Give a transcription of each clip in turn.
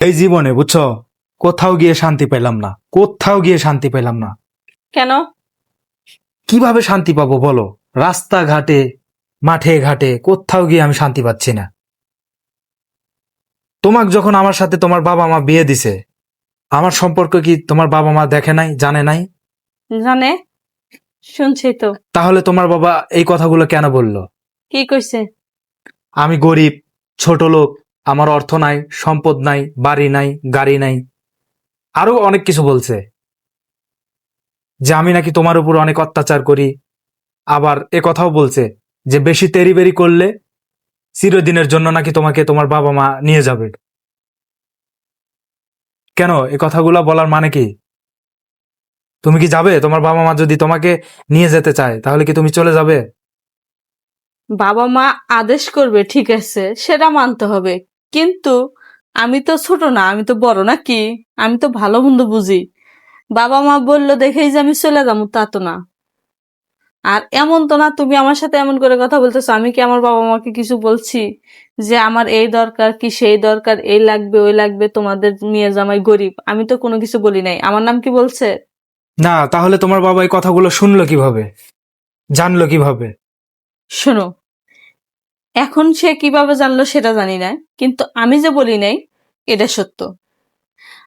এই জীবনে বুঝছ? কোথাও গিয়ে শান্তি পেলাম না। কোথাও গিয়ে শান্তি পেলাম না। কেন? কীভাবে শান্তি পাবো বলো? রাস্তাঘাটে মাঠে ঘাটে কোথাও গিয়ে আমি শান্তি পাচ্ছি না। তোমাক যখন আমার সাথে তোমার বাবা মা বিয়ে দিছে আমার সম্পর্ক কি তোমার বাবা মা দেখে নাই জানে নাই? জানে। শুনছি তো। তাহলে তোমার বাবা এই কথাগুলো কেন বলল? কি কইছে? আমি গরিব ছোট লোক আমার অর্থ নাই, সম্পদ নাই, বাড়ি নাই, গাড়ি নাই। আরও অনেক কিছু বলছে, যে আমি নাকি তোমার উপর অনেক অত্যাচার করি। আবার এ কথাও বলছে যে, বেশি তেরি বেরি করলে চিরদিনের জন্য নাকি তোমাকে তোমার বাবা মা নিয়ে যাবে। কেন? এ কথাগুলো বলার মানে কি? তুমি কি যাবে? তোমার বাবা মা যদি তোমাকে নিয়ে যেতে চায়, তাহলে কি তুমি চলে যাবে? বাবা মা আদেশ করবে ঠিক আছে সেটা মানতে হবে। কিন্তু আমি তো ছোট না আমি তো বড় নাকি? আমি তো ভালো মন্দ বুঝি। বাবা মা বলল দেখেই যে আমি চলে যাব তা তো না। আর এমন তো না তুমি আমার সাথে এমন করে কথা বলতেছো আমি কি আমার বাবা মাকে কিছু বলছি? যে আমার এই দরকার কি সেই দরকার এই লাগবে ওই লাগবে তোমাদের নিয়ে জামাই গরিব আমি তো কোনো কিছু বলি নাই। আমার নাম কি বলছে? না তাহলে তোমার বাবা এই কথাগুলো শুনলো কীভাবে? জানলো কীভাবে? শোনো এখন সে কীভাবে জানলো সেটা জানি না কিন্তু আমি যে বলি নাই এটা সত্য।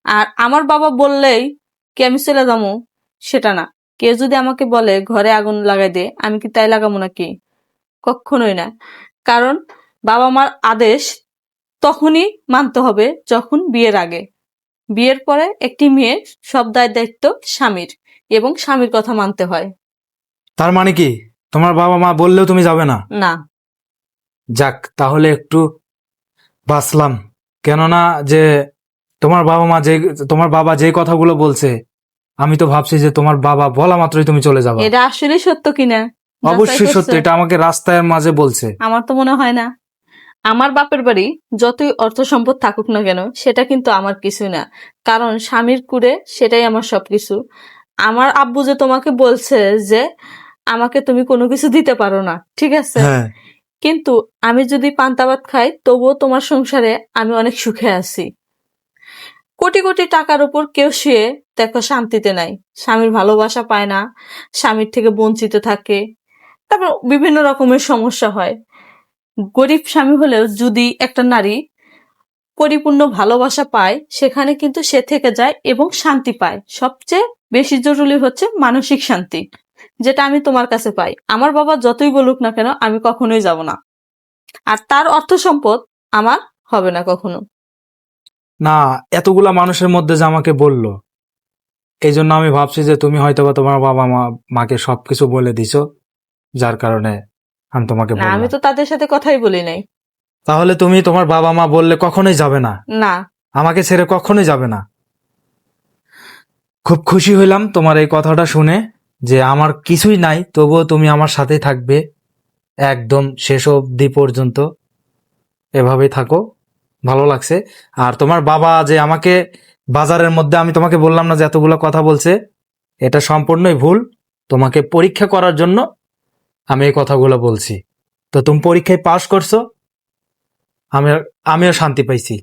আর আমার বাবা বললেই কি আমি চলে যাব সেটা না। কেউ যদি আমাকে বলে ঘরে আগুন লাগাই দে আমি কি তাই লাগাবো নাকি? কখনোই না। কারণ বাবা মার আদেশ তখনই মানতে হবে যখন বিয়ের আগে। বিয়ের পরে একটি মেয়ের সব দায় দায়িত্ব স্বামীর এবং স্বামীর কথা মানতে হয়। তার মানে কি? তোমার বাবা মা বললেও তুমি যাবে না? না। যাক তাহলে একটু বাঁচলাম। কেননা যে তোমার বাবা মা যে তোমার বাবা যে কথাগুলো বলছে আমি তো ভাবছি যে তোমার বাবা বলা মাত্রই তুমি চলে যাবে। এটা আসলে সত্য কিনা? অবশ্যই সত্য এটা আমাকে রাস্তায় মাঝে বলছে। আমার তো মনে হয় না। আমার বাপের বাড়ি যতই অর্থ সম্পদ থাকুক না কেন সেটা কিন্তু আমার কিছু না। কারণ স্বামীর কুড়ে সেটাই আমার সবকিছু। আমার আব্বু যে তোমাকে বলছে যে আমাকে তুমি কোনো কিছু দিতে পারো না ঠিক আছে? হ্যাঁ। কিন্তু আমি যদি পান্তা ভাত খাই, তবুও তোমার সংসারে আমি অনেক সুখে আছি। কোটি কোটি টাকার উপর কেউ শুয়ে দেখো শান্তিতে নাই। স্বামীর ভালোবাসা পায় না, স্বামীর থেকে বঞ্চিত থাকে। তারপর বিভিন্ন রকমের সমস্যা হয়। গরিব স্বামী হলেও যদি একটা নারী পরিপূর্ণ ভালোবাসা পায়, সেখানে কিন্তু সে থেকে যায় এবং শান্তি পায়। সবচেয়ে বেশি জরুরি হচ্ছে মানসিক শান্তি। যেটা আমি তোমার কাছে পাই। আমার বাবা যতই বলুক না কেন আমি কখনোই যাব না। আর তার অর্থ সম্পদ আমার হবে না কখনো। না এতগুলা মানুষের মধ্যে যে আমাকে বলল এই জন্য আমি ভাবছি যে তুমি হয়তো বা তোমার বাবা মা মাকে সবকিছু বলে দিছো যার কারণে আমি তোমাকে না আমি তো তাদের সাথে কথাই বলি নাই। তাহলে তুমি তোমার বাবা মা বললে কখনোই যাবে না? না। আমাকে ছেড়ে কখনোই যাবে না? খুব খুশি হইলাম তোমার এই কথাটা শুনে। যে আমার কিছুই নাই, তবুও তুমি আমার সাথেই থাকবে। একদম শেষ অবধি পর্যন্ত এভাবেই থাকো। ভালো লাগছে। আর তোমার বাবা যে আমাকে বাজারের মধ্যে, আমি তোমাকে বললাম না যে এতগুলো কথা বলছে, এটা সম্পূর্ণই ভুল। তোমাকে পরীক্ষা করার জন্য আমি এই কথাগুলো বলছি। তো তুমি পরীক্ষায় পাশ করছ আমি আমিও শান্তি পাইছি।